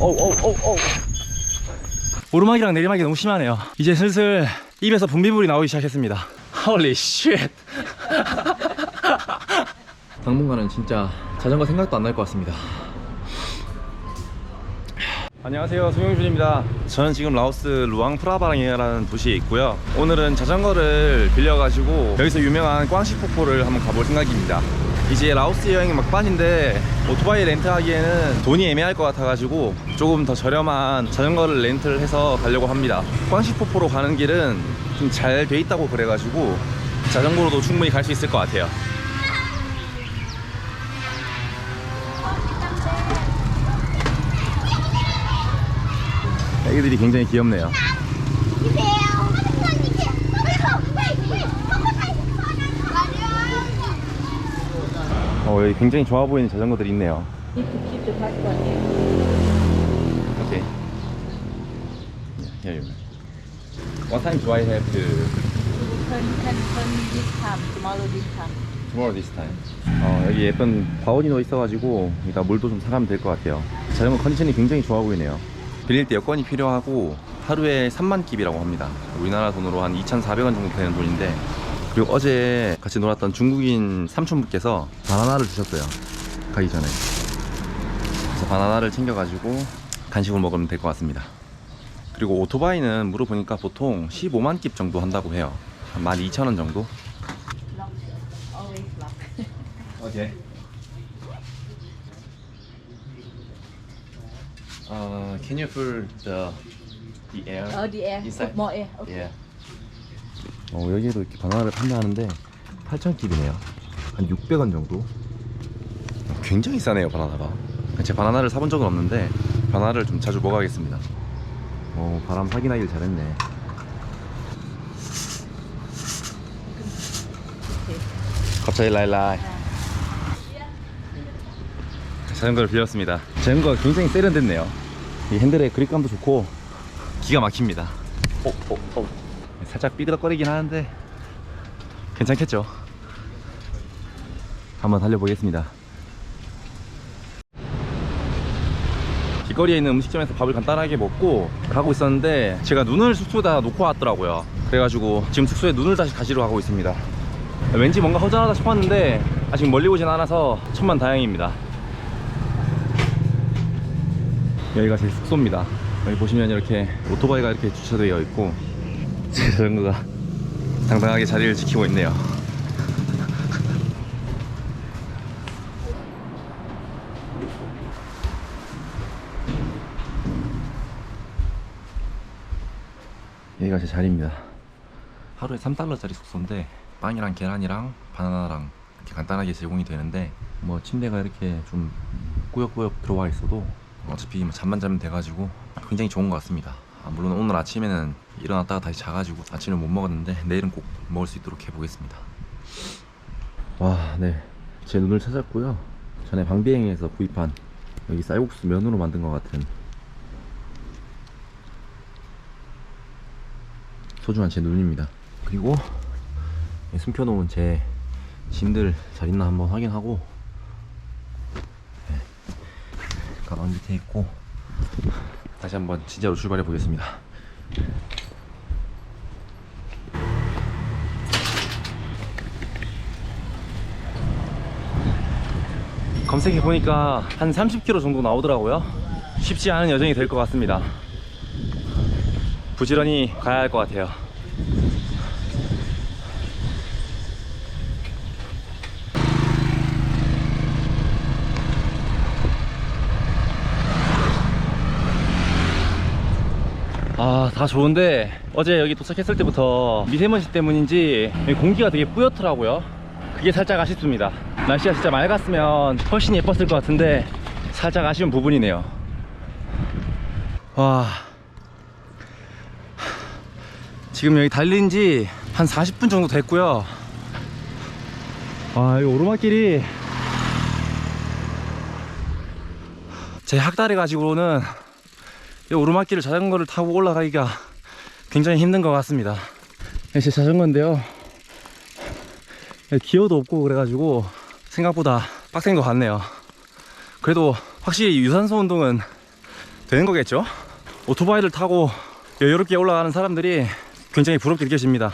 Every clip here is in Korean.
오오오오 오르막이랑 내리막이 너무 심하네요. 이제 슬슬 입에서 분비물이 나오기 시작했습니다. Holy shit. 당분간은 진짜 자전거 생각도 안 날 것 같습니다. 안녕하세요. 송영준입니다. 저는 지금 라오스 루앙 프라바랑이라는 도시에 있고요. 오늘은 자전거를 빌려가지고 여기서 유명한 꽝시 폭포를 한번 가볼 생각입니다 이제 라오스 여행이 막판인데 오토바이 렌트하기에는 돈이 애매할 것 같아가지고 조금 더 저렴한 자전거를 렌트를 해서 가려고 합니다. 꽝시 폭포로 가는 길은 좀 잘 돼 있다고 그래가지고 자전거로도 충분히 갈 수 있을 것 같아요. 애기들이 굉장히 귀엽네요 어, 여기 굉장히 좋아 보이는 자전거들이 있네요. 오케이. Here you go. What time do I have to Turn, can turn this time, tomorrow this time. tomorrow this time? 어, 여기 예쁜 바오니노 있어가지고 이따 물도 좀 사가면 될 것 같아요. 자전거 컨디션이 굉장히 좋아 보이네요. 빌릴 때 여권이 필요하고 하루에 3만 깁이라고 합니다. 우리나라 돈으로 한 2,400원 정도 되는 돈인데 그리고 어제 같이 놀았던 중국인 삼촌분께서 바나나를 주셨어요. 가기 전에. 그래서 바나나를 챙겨가지고 간식을 먹으면 될 것 같습니다. 그리고 오토바이는 물어보니까 보통 15만 깁 정도 한다고 해요. 한 12,000원 정도? 오케이. Uh, can you fill the the air? Oh, the air. Inside. Put more air. Okay. Yeah. 어, 여기에도 이렇게 바나나를 판매하는데 8,000깁이네요. 한 600원 정도. 굉장히 싸네요, 바나나가. 제 바나나를 사본 적은 없는데 바나나를 좀 자주 먹어야겠습니다. 어, 바람 확인하길 잘했네. 갑자기 라일라이 자전거를 빌렸습니다 자전거가 굉장히 세련됐네요 이 핸들의 그립감도 좋고 기가 막힙니다 오, 오, 오. 살짝 삐그덕거리긴 하는데 괜찮겠죠? 한번 달려보겠습니다. 길거리에 있는 음식점에서 밥을 간단하게 먹고 가고 있었는데 제가 눈을 숙소에다 놓고 왔더라고요. 그래가지고 지금 숙소에 눈을 다시 가지러 가고 있습니다. 왠지 뭔가 허전하다 싶었는데 아직 멀리 오진 않아서 천만 다행입니다. 여기가 제 숙소입니다. 여기 보시면 이렇게 오토바이가 이렇게 주차되어 있고 제 자전거가 당당하게 자리를 지키고 있네요. 여기가 제 자리입니다. 하루에 3달러짜리 숙소인데 빵이랑 계란이랑 바나나랑 이렇게 간단하게 제공이 되는데 뭐 침대가 이렇게 좀 꾸역꾸역 들어와 있어도 어차피 뭐 잠만 자면 돼가지고 굉장히 좋은 것 같습니다 아, 물론 오늘 아침에는 일어났다가 다시 자가지고 아침을 못 먹었는데 내일은 꼭 먹을 수 있도록 해보겠습니다 와 네 제 눈을 찾았고요 전에 방비행에서 구입한 여기 쌀국수 면으로 만든 것 같은 소중한 제 눈입니다. 그리고 이 숨겨놓은 제 짐들 잘 있나 한번 확인하고 네. 가방 밑에 있고 다시 한번 진짜로 출발해 보겠습니다. 검색해 보니까 한 30km 정도 나오더라고요. 쉽지 않은 여정이 될 것 같습니다. 부지런히 가야 할 것 같아요. 아, 다 좋은데 어제 여기 도착했을 때부터 미세먼지 때문인지 공기가 되게 뿌옇더라고요. 그게 살짝 아쉽습니다. 날씨가 진짜 맑았으면 훨씬 예뻤을 것 같은데 살짝 아쉬운 부분이네요. 와. 지금 여기 달린 지 한 40분 정도 됐고요. 아, 이 오르막길이 제 학다리 가지고는 이 오르막길을 자전거를 타고 올라가기가 굉장히 힘든 것 같습니다. 제 자전거인데요. 기어도 없고 그래가지고 생각보다 빡센 것 같네요. 그래도 확실히 유산소 운동은 되는 거겠죠? 오토바이를 타고 여유롭게 올라가는 사람들이 굉장히 부럽게 느껴집니다.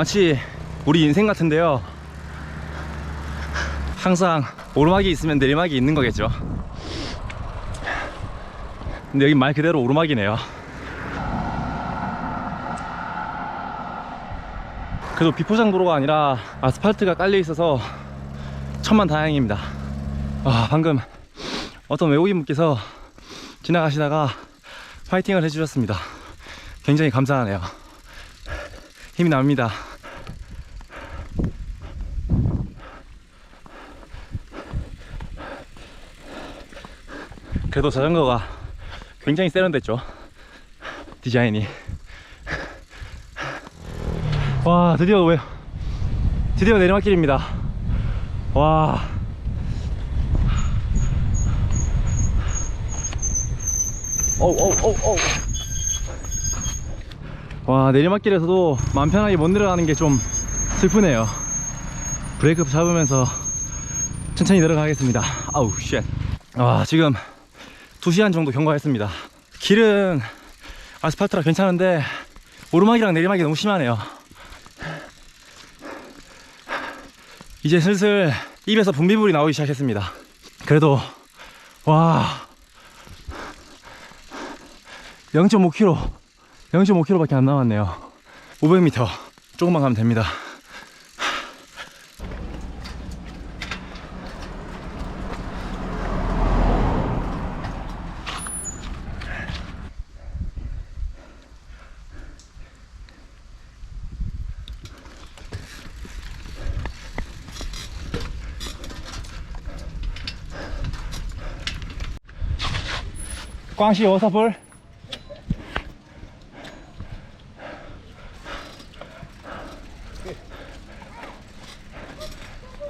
마치 우리 인생 같은데요. 항상 오르막이 있으면 내리막이 있는 거겠죠. 근데 여기 말 그대로 오르막이네요. 그래도 비포장 도로가 아니라 아스팔트가 깔려 있어서 천만 다행입니다. 아, 방금 어떤 외국인 분께서 지나가시다가 파이팅을 해주셨습니다. 굉장히 감사하네요. 힘이 납니다. 그래도 자전거가 굉장히 세련됐죠. 디자인이. 와 드디어 왜 드디어 내리막길입니다. 와. 오오오오 와 내리막길에서도 맘 편하게 못 내려가는 게 좀 슬프네요. 브레이크 잡으면서 천천히 내려가겠습니다. 아우 쉣와 지금 2시간 정도 경과했습니다 길은 아스팔트라 괜찮은데 오르막이랑 내리막이 너무 심하네요 이제 슬슬 입에서 분비물이 나오기 시작했습니다. 그래도 와 0.5km 0.5km밖에 안 남았네요. 500m 조금만 가면 됩니다. 광시 워터풀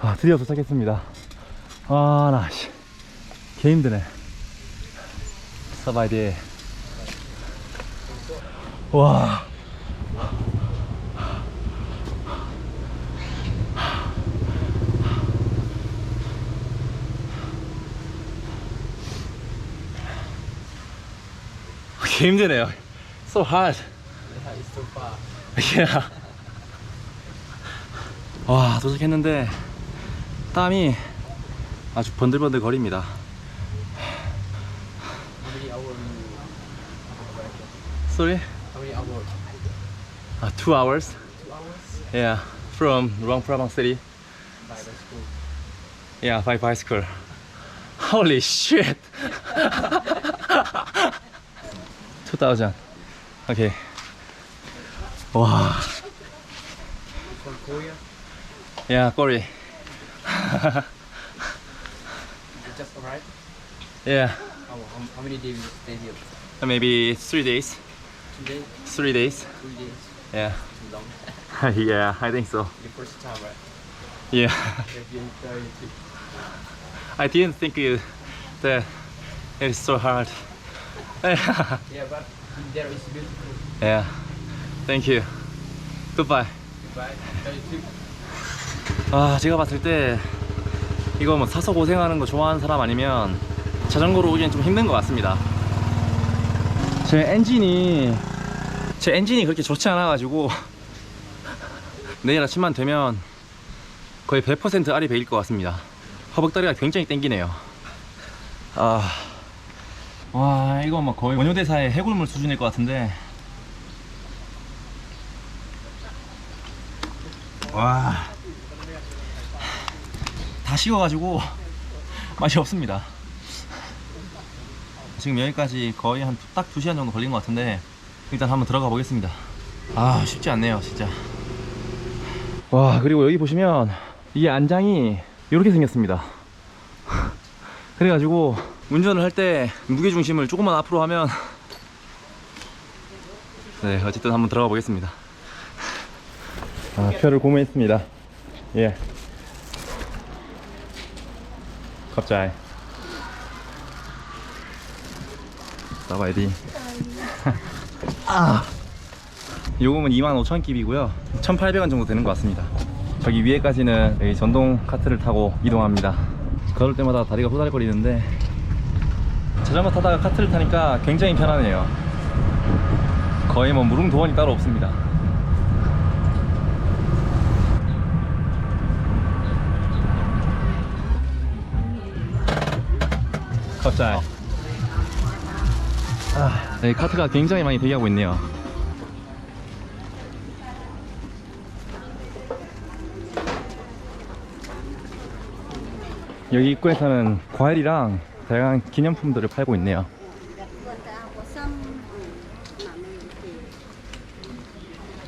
아 드디어 도착했습니다. 아나씨. 개 힘드네. 서바이디. 와 개 힘드네요. So hard. Yeah. 와 도착했는데 땀이 아주 번들번들 거립니다. Sorry? How many hours? Uh, two hours. Two hours? Yeah, from Luang Prabang City. By school. Yeah, by bicycle. Holy shit! 2000. Okay. 와, From Korea? yeah, Korea. You just arrived? Yeah, How, how, how many days you stay here? Uh, maybe three days. Two days? Three days. Three days? Yeah. Too long. yeah, I think so. Your first time, right? Yeah. Have you enjoyed it? I didn't think it, that it's so hard. Yeah. Yeah, but there is beautiful. Thank you. Goodbye. Goodbye. 아, 제가 봤을 때 이거 뭐 사서 고생하는 거 좋아하는 사람 아니면 자전거로 오기엔 좀 힘든 것 같습니다. 제 엔진이 제 엔진이 그렇게 좋지 않아 가지고 내일 아침만 되면 거의 100% 알이 베일 것 같습니다. 허벅다리가 굉장히 땡기네요. 아, 와 이거 뭐 거의 원효대사의 해골물 수준일 것 같은데. 와. 다 식어가지고 맛이 없습니다. 지금 여기까지 거의 한 딱 2시간 정도 걸린 것 같은데 일단 한번 들어가 보겠습니다. 아 쉽지 않네요 진짜. 와 그리고 여기 보시면 이 안장이 이렇게 생겼습니다. 그래가지고 운전을 할 때 무게중심을 조금만 앞으로 하면 네 어쨌든 한번 들어가 보겠습니다. 아 표를 구매했습니다. 예. 갑자기. 나봐야 돼. 아. 요금은 25,000 깁이고요 1,800원 정도 되는 것 같습니다 저기 위에까지는 전동 카트를 타고 이동합니다 걸을 때마다 다리가 후달거리는데 자전거 타다가 카트를 타니까 굉장히 편하네요. 거의 뭐 무릉도원이 따로 없습니다. 갑자기. 아, 네, 카트가 굉장히 많이 대기하고 있네요. 여기 입구에서는 과일이랑 다양한 기념품들을 팔고 있네요.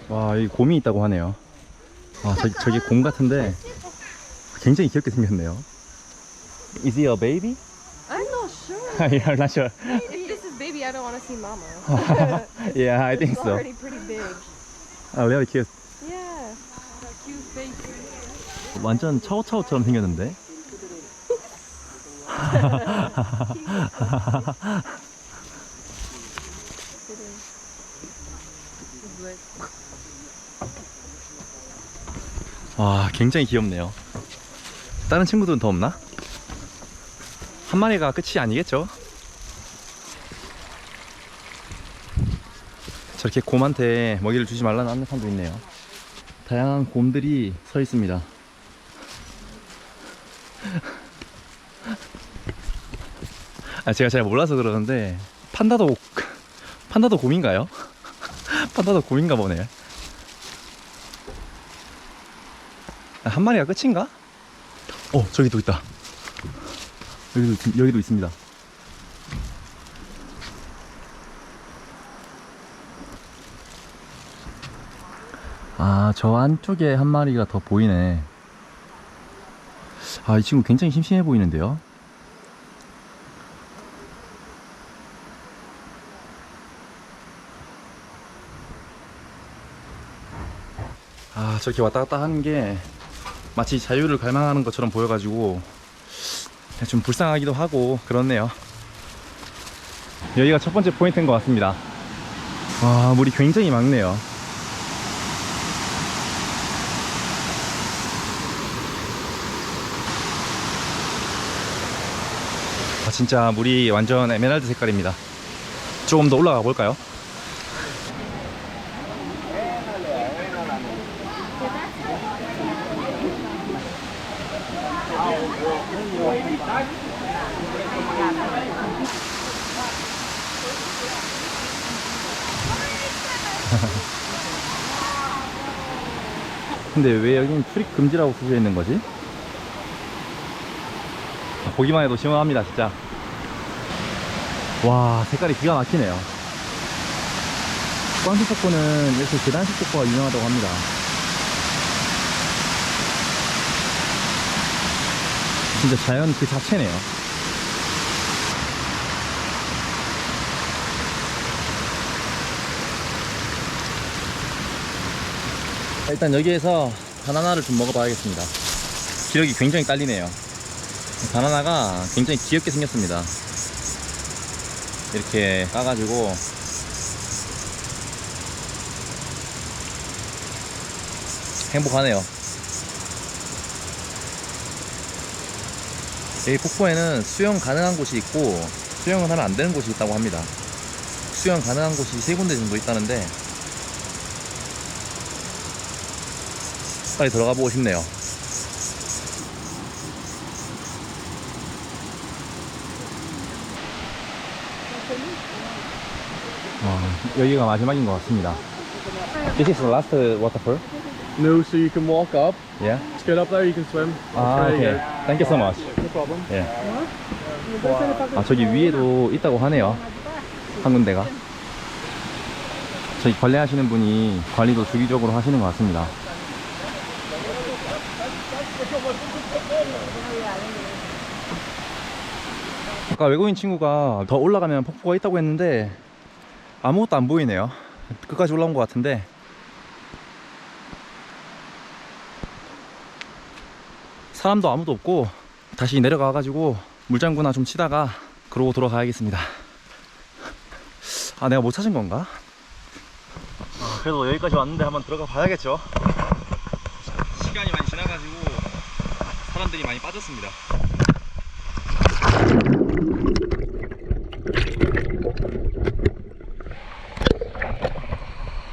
와, 여기 곰이 있다고 하네요. 아, 저기, 저기 곰 같은데 굉장히 귀엽게 생겼네요. Is he a baby? I'm not sure. You're not sure. If this is baby, I don't want to see mama. yeah, I think It's so. already pretty big. 아, really cute. Yeah. Got cute face. 완전 차오차오처럼 생겼는데? 와, 굉장히 귀엽네요. 다른 친구들은 더 없나? 한 마리가 끝이 아니겠죠? 저렇게 곰한테 먹이를 주지 말라는 안내판도 있네요. 다양한 곰들이 서 있습니다. 아, 제가 잘 몰라서 그러는데 판다도 판다도 곰인가요? 판다도 곰인가 보네. 아, 한 마리가 끝인가? 어, 저기도 있다. 여기도 있- 여기도 있습니다. 아, 저 안쪽에 한 마리가 더 보이네. 아, 이 친구 굉장히 심심해 보이는데요. 저렇게 왔다 갔다 하는 게 마치 자유를 갈망하는 것처럼 보여가지고 좀 불쌍하기도 하고 그렇네요. 여기가 첫 번째 포인트인 것 같습니다. 와, 물이 굉장히 맑네요. 아, 진짜 물이 완전 에메랄드 색깔입니다. 조금 더 올라가 볼까요? 근데 왜 여긴 출입 금지라고 써져 있는 거지? 아, 보기만 해도 시원합니다 진짜. 와 색깔이 기가 막히네요. 꽝시 폭포는 이렇게 계단식 폭포가 유명하다고 합니다. 진짜 자연 그 자체네요 일단 여기에서 바나나를 좀 먹어봐야겠습니다 기력이 굉장히 딸리네요 바나나가 굉장히 귀엽게 생겼습니다. 이렇게 까가지고 행복하네요. 이 폭포에는 수영 가능한 곳이 있고 수영은 하면 안 되는 곳이 있다고 합니다. 수영 가능한 곳이 세 군데 정도 있다는데 빨리 들어가 보고 싶네요. 어, 여기가 마지막인 것 같습니다. This is the last uh, waterfall. No, so you can walk up. Yeah. Let's get up there, you can swim. 아, okay. Thank you so much. No problem. 예. 아, 저기 위에도 있다고 하네요. 한 군데가. 저기 관리하시는 분이 관리도 주기적으로 하시는 것 같습니다. 아까 외국인 친구가 더 올라가면 폭포가 있다고 했는데 아무것도 안 보이네요. 끝까지 올라온 것 같은데 사람도 아무도 없고 다시 내려가 가지고 물장구나 좀 치다가 그러고 돌아가야겠습니다. 아 내가 못 찾은 건가? 그래도 여기까지 왔는데 한번 들어가 봐야겠죠. 시간이 많이 지나가지고 사람들이 많이 빠졌습니다.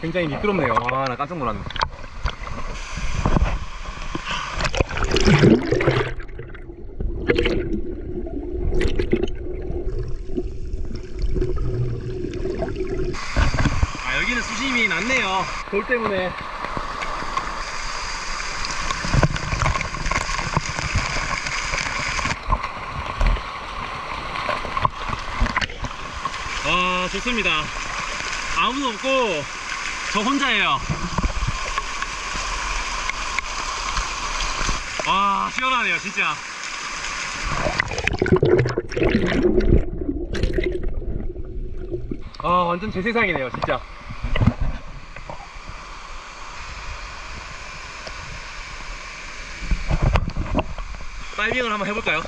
굉장히 미끄럽네요. 아, 나 깜짝 놀랐네. 아, 여기는 수심이 낮네요. 돌 때문에. 아, 좋습니다. 아무도 없고, 저 혼자예요. 와, 시원하네요, 진짜. 아, 완전 제 세상이네요, 진짜. 다이빙을 한번 해볼까요?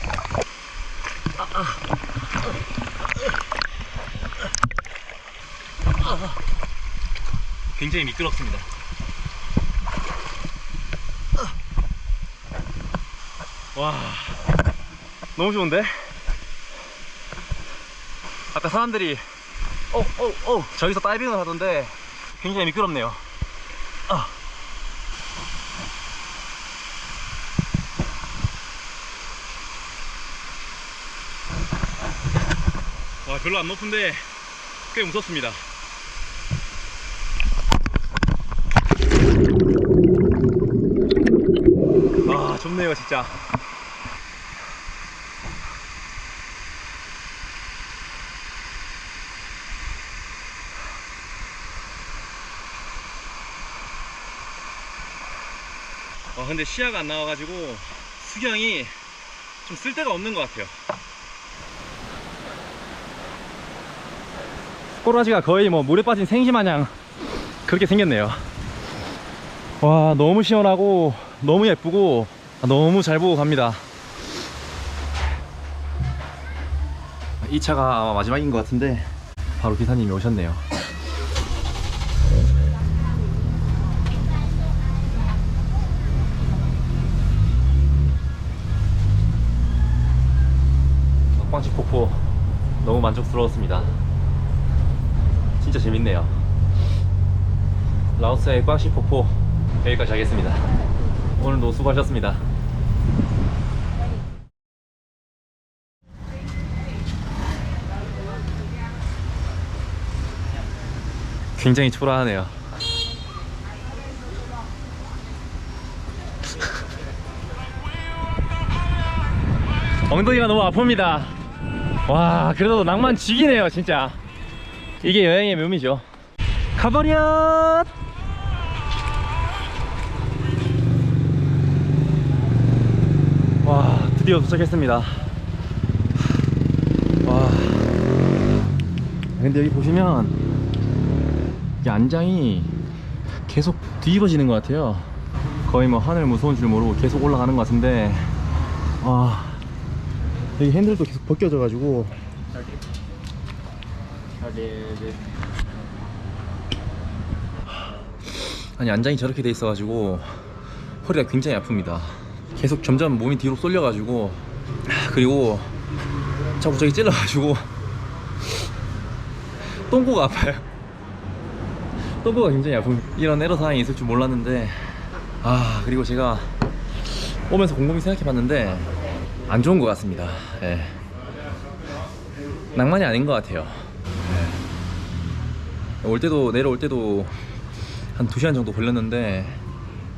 굉장히 미끄럽습니다. 와, 너무 좋은데? 아까 사람들이 어, 어, 어, 저기서 다이빙을 하던데 굉장히 미끄럽네요. 아. 와, 별로 안 높은데 꽤 무섭습니다. 아, 좋네요, 진짜. 어, 근데 시야가 안 나와가지고 수경이 좀 쓸데가 없는 것 같아요. 꼬라지가 거의 뭐 물에 빠진 생시 마냥 그렇게 생겼네요. 와, 너무 시원하고 너무 예쁘고 너무 잘 보고 갑니다. 이 차가 아마 마지막인 것 같은데 바로 기사님이 오셨네요. 덕방치 폭포 너무 만족스러웠습니다. 진짜 재밌네요. 라오스의 꽝시 폭포 여기까지 하겠습니다. 오늘도 수고하셨습니다. 굉장히 초라하네요. 엉덩이가 너무 아픕니다. 와, 그래도 낭만 지기네요, 진짜. 이게 여행의 묘미죠. 가버려! 와, 드디어 도착했습니다. 와. 근데 여기 보시면, 이 안장이 계속 뒤집어지는 것 같아요. 거의 뭐 하늘 무서운 줄 모르고 계속 올라가는 것 같은데, 와. 여기 핸들도 계속 벗겨져 가지고, 아니 안장이 저렇게 돼 있어 가지고 허리가 굉장히 아픕니다. 계속 점점 몸이 뒤로 쏠려 가지고 그리고 자꾸 저기 찔러 가지고 똥꼬가 아파요. 똥꼬가 굉장히 아픈 이런 에러 사항이 있을 줄 몰랐는데 아 그리고 제가 오면서 곰곰이 생각해 봤는데 안 좋은 것 같습니다. 예. 낭만이 아닌 것 같아요. 예. 올 때도 내려올 때도 한 2시간 정도 걸렸는데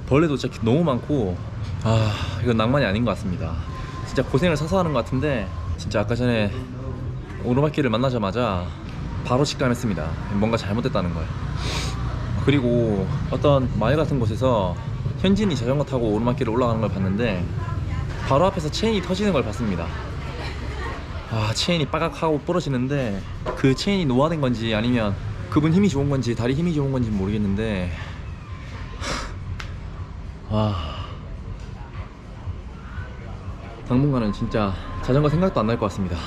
벌레도 진짜 너무 많고 아 이건 낭만이 아닌 것 같습니다 진짜 고생을 사서 하는 것 같은데 진짜 아까 전에 오르막길을 만나자마자 바로 직감했습니다 뭔가 잘못됐다는 걸 그리고 어떤 마을 같은 곳에서 현진이 자전거 타고 오르막길을 올라가는 걸 봤는데 바로 앞에서 체인이 터지는 걸 봤습니다. 아 체인이 빠각하고 부러지는데 그 체인이 노화된 건지 아니면 그분 힘이 좋은 건지 다리 힘이 좋은 건지 모르겠는데 와. 당분간은 진짜 자전거 생각도 안 날 것 같습니다.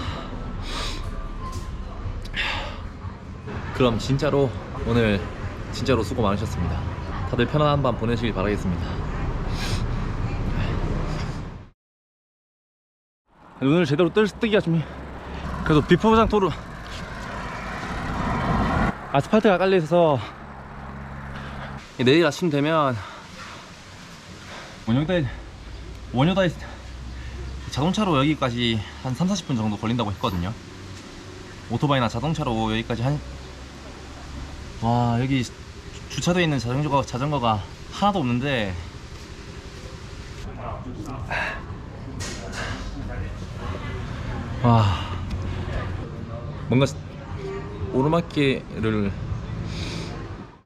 그럼 진짜로 오늘 진짜로 수고 많으셨습니다. 다들 편안한 밤 보내시길 바라겠습니다. 눈을 제대로 뜰 뜨기가 좀 그래도 비포장 도로 아스팔트가 깔려 있어서 내일 아침 되면 원효대 원효다에 자동차로 여기까지 한 3, 40분 정도 걸린다고 했거든요. 오토바이나 자동차로 여기까지 한 와, 여기 주차되어 있는 자전거가 자전거가 하나도 없는데 와. 뭔가 오르막길을